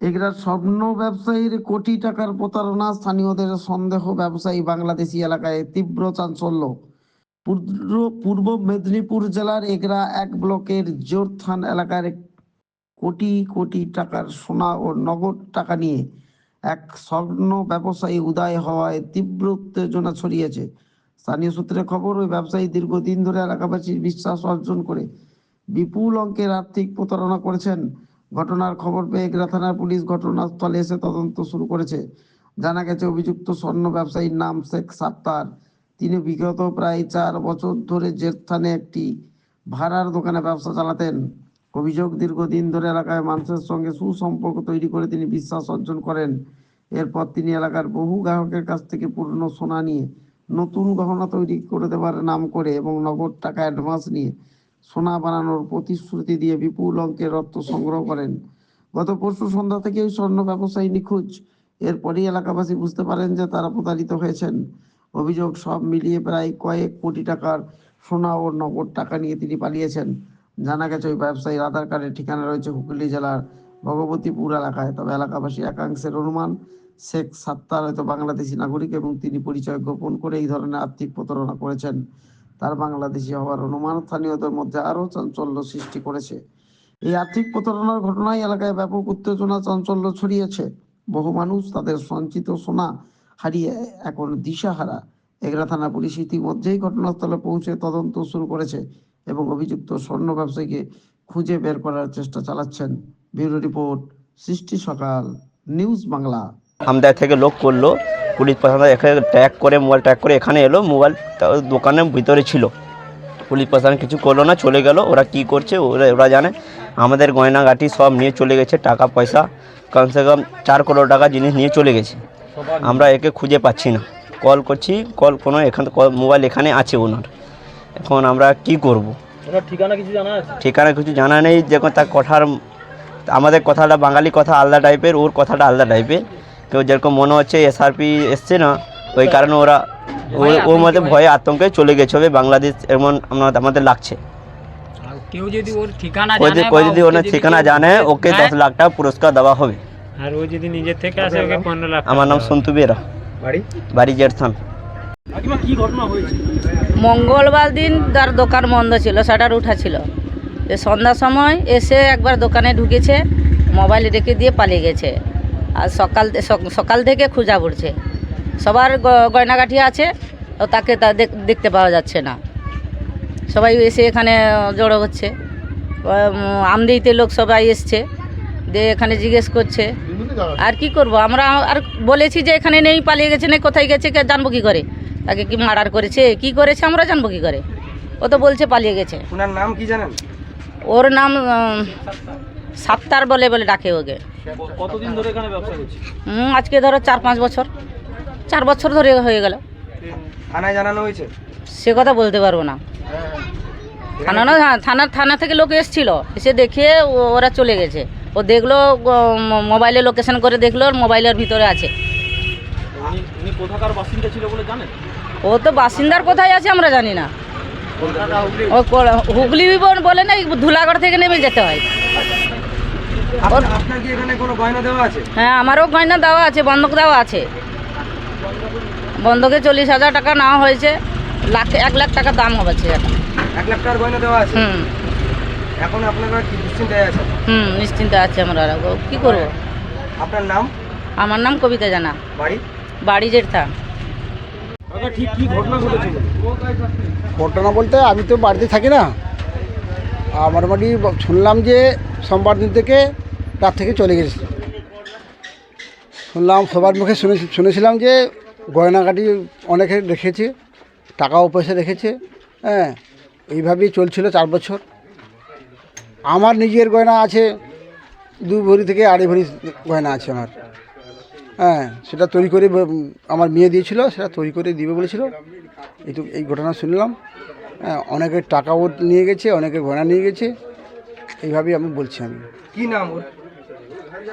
এগরার স্বর্ণ ব্যবসায়ীর কোটি টাকার প্রতারণা, স্থানীয়দের সন্দেহ, ব্যবসায়ী বাংলাদেশি এলাকায় তীব্র চাঞ্চল্য। পূর্ব পূর্ব মেদিনীপুর জেলার এগরা এক ব্লকের জোরথান এলাকার কোটি কোটি টাকার সোনা ও নগদ টাকা নিয়ে এক স্বর্ণ ব্যবসায়ী উদয় হওয়ায় তীব্র উত্তেজনা ছড়িয়েছে। স্থানীয় সূত্রে খবর, ওই ব্যবসায়ী দীর্ঘদিন ধরে এলাকাবাসীর বিশ্বাস অর্জন করে বিপুল অঙ্কের আর্থিক প্রতারণা করেছেন। ঘটনার খবর পেয়ে এগরা থানার পুলিশ ঘটনাস্থলে এসে তদন্ত শুরু করেছে। জানা গেছে, অভিযুক্ত স্বর্ণ ব্যবসায়ীর নাম শেখ সাত্তার। তিনি বিগত প্রায় চার বছর ধরে জেরথানে একটি ভাড়ার দোকানে ব্যবসা চালাতেন। অভিযোগ, দীর্ঘদিন ধরে এলাকায় মানুষের সঙ্গে সুসম্পর্ক তৈরি করে তিনি বিশ্বাস অর্জন করেন। এরপর তিনি এলাকার বহু গ্রাহকের কাছ থেকে পুরনো সোনা নিয়ে নতুন গহনা তৈরি করে দেওয়ার নাম করে এবং নগদ টাকা অ্যাডভান্স নিয়ে সোনা বানানোর প্রতিশ্রুতি দিয়ে বিপুল অঙ্কের অর্থ সংগ্রহ করেন। গত পরশু সন্ধ্যা থেকে ওই স্বর্ণ ব্যবসায়ী নিখোঁজ। এরপরই এলাকাবাসী বুঝতে পারেন যে তারা প্রতারিত হয়েছেন। অভিযোগ সব মিলিয়ে প্রায় কয়েক কোটি টাকার সোনা ও নগদ টাকা নিয়ে তিনি পালিয়েছেন। জানা গেছে, ওই ব্যবসায়ীর আধার কার্ডের ঠিকানা রয়েছে হুগলি জেলার ভগবতীপুর এলাকায়। তবে এলাকাবাসী একাংশের অনুমান, শেখ সাত্তার হয়তো বাংলাদেশি নাগরিক এবং তিনি পরিচয় গোপন করে এই ধরনের আর্থিক প্রতারণা করেছেন। তার বাংলাদেশি হওয়ার অনুমান স্থানীয়দের মধ্যে আরও চাঞ্চল্য সৃষ্টি করেছে। এই আর্থিক প্রতারণার ঘটনায় এলাকায় ব্যাপক উত্তেজনা, চাঞ্চল্য ছড়িয়েছে। বহু মানুষ তাদের সঞ্চিত সোনা হারিয়ে এখন দিশাহারা। এগরা থানা পুলিশ ইতিমধ্যেই ঘটনাস্থলে পৌঁছে তদন্ত শুরু করেছে এবং অভিযুক্ত স্বর্ণ ব্যবসায়ীকে খুঁজে বের করার চেষ্টা চালাচ্ছেন। ব্যুরো রিপোর্ট, সৃষ্টি সকাল, নিউজ বাংলা। আমদার থেকে লোক করল। পুলিশ প্রশাসন এখানে ট্র্যাক করে মোবাইল ট্র্যাক করে এখানে এলো মোবাইল দোকানের ভিতরে ছিল। পুলিশ প্রশাসন কিছু করল না চলে গেল ওরা কি করছে ওরা ওরা জানে। আমাদের গয়নাগাটি সব নিয়ে চলে গেছে টাকা পয়সা কমসে কম চার করোড় টাকা জিনিস নিয়ে চলে গেছে। আমরা একে খুঁজে পাচ্ছি না। কল করছি কল কোনো এখান মোবাইল এখানে আছে ওনার। এখন আমরা কি করব? ঠিকানা কিছু জানা আছে? ঠিকানা কিছু জানা নেই যখন তার কথার আমাদের কথাটা বাঙালি কথা আলাদা টাইপের ওর কথাটা আলাদা টাইপের কেউ যেরকম মনে হচ্ছে এসআরপি এসছে না ওই কারণে ওরা ও- ওর মধ্যে ভয়ে। আতঙ্কে চলে গেছে হবে বাংলাদেশ এমন আমরা- আমাদের লাগছে। কেউ যদি ওর ঠিকানা জানে যদি ওকে ওনার ঠিকানা জানে ওকে হ্যাঁ, দশ লাখ টাকা পুরস্কার দেওয়া হবে। আর ও যদি নিজের থেকে আসে ওকে পনেরো লাখ আমার নাম সন্তু বেরা। বাড়ি? বাড়ি হয়েছে? মঙ্গলবার দিন তার দোকান বন্ধ ছিল শাটার উঠা ছিল। এ সন্ধ্যার সময় এসে একবার দোকানে ঢুকেছে মোবাইল রেখে দিয়ে পালিয়ে গেছে। আর সকাল সক- সকাল থেকে খোঁজা পড়ছে। সবার গয়নাগাঠি আছে ও তাকে তা দেখ- দেখতে পাওয়া যাচ্ছে না। সবাই এসে এখানে জড়ো হচ্ছে। আমদিতে লোক সবাই এসছে। দিয়ে এখানে জিজ্ঞেস করছে আর কি করব? আমরা আর বলেছি যে এখানে নেই পালিয়ে গেছে নেই কোথায় গেছে কে জানব কী করে? তাকে কি মার্ডার করেছে কি করেছে আমরা জানব কী করে? ও তো বলছে পালিয়ে গেছে। ওনার নাম কি জানেন? ওর নাম সাত্তার বলে বলে ডাকে ওকে। কতদিন ধরে এখানে ব্যবসা করছে? হুম, আজকে ধরো চার পাঁচ বছর। চার বছর ধরে হয়ে গেল। থানায় জানানো হয়েছে? সে কথা বলতে পারব না। থানা না হ্যাঁ থানা থানা থেকে লোক এসছিল। এসে দেখে ও- ওরা চলে গেছে। ও দেখল মোবাইলে লোকেশন করে দেখল ওর মোবাইলের ভিতরে আছে। উনি উনি কোথাকার বাসিন্দা ছিল বলে জানেন? ও তো বাসিন্দার কোথায় আছে আমরা জানি না। হুগলি। ও হুগলি বলে না এই ধুলাগড় থেকে নেমে যেতে হয় আপনার আপনার কি এখানে কোনো গয়না দেওয়া আছে হ্যাঁ আমারও গয়না দেওয়া আছে বন্ধক দেওয়া আছে। বন্ধকে চল্লিশ হাজার টাকা নেওয়া হয়েছে লাখ এক লাখ টাকা দাম হবে এক লাখ টাকার গয়না দেওয়া আছে? হুম। এখন আপনারা কি দুশ্চিন্তায় আছেন? হুম নিশ্চিন্তে আছে আমরা। কি করব? আপনার নাম? আমার নাম কবিতা জানা। বাড়ি? বাড়ি জেঠা। ঠিক কি ঘটনা ঘটেছিল ঘটনা বলতে আমি তো বাড়িতে থাকি না। আমার বাড়ি শুনলাম যে সোমবার দিন থেকে রাত থেকে চলে গেছে। শুনলাম, সবার মুখে শুনে শুনেছিলাম যে গয়নাগাটি অনেকে রেখেছে, টাকাও পয়সা রেখেছে হ্যাঁ এইভাবেই চলছিল চার বছর। আমার নিজের গয়না আছে, দু ভরি থেকে আড়াই ভরি গয়না আছে আমার। হ্যাঁ সেটা তৈরি করে আমার মেয়ে দিয়েছিল, সেটা তৈরি করে দিবে বলেছিল। এইটুকু এই ঘটনা শুনলাম। হ্যাঁ অনেকের টাকাও নিয়ে গেছে অনেকের গয়না নিয়ে গেছে। এইভাবেই আমি বলছি আমি। কি নাম ওর?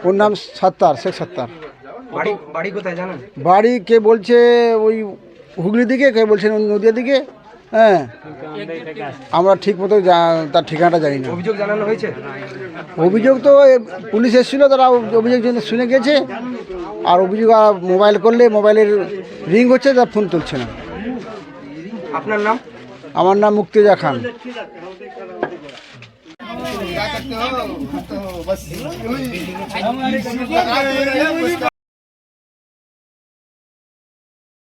ওর নাম সাত্তার শেখ সাত্তার। বাড়ি বাড়ি কোথায় জানেন? বাড়ি কে বলছে ওই হুগলি দিকে কে বলছে নদিয়া দিকে? হ্যাঁ। আমরা ঠিক মতো তার ঠিকানাটা জানি না। অভিযোগ জানানো হয়েছে? অভিযোগ তো পুলিশ এসেছিল তারা অভিযোগ জেনে শুনে গেছে। আর অভিযোগ মোবাইল করলে মোবাইলের রিং হচ্ছে তার ফোন তুলছে না। আপনার নাম? আমার নাম মুক্তিজা খান। क्या करते हो तो बस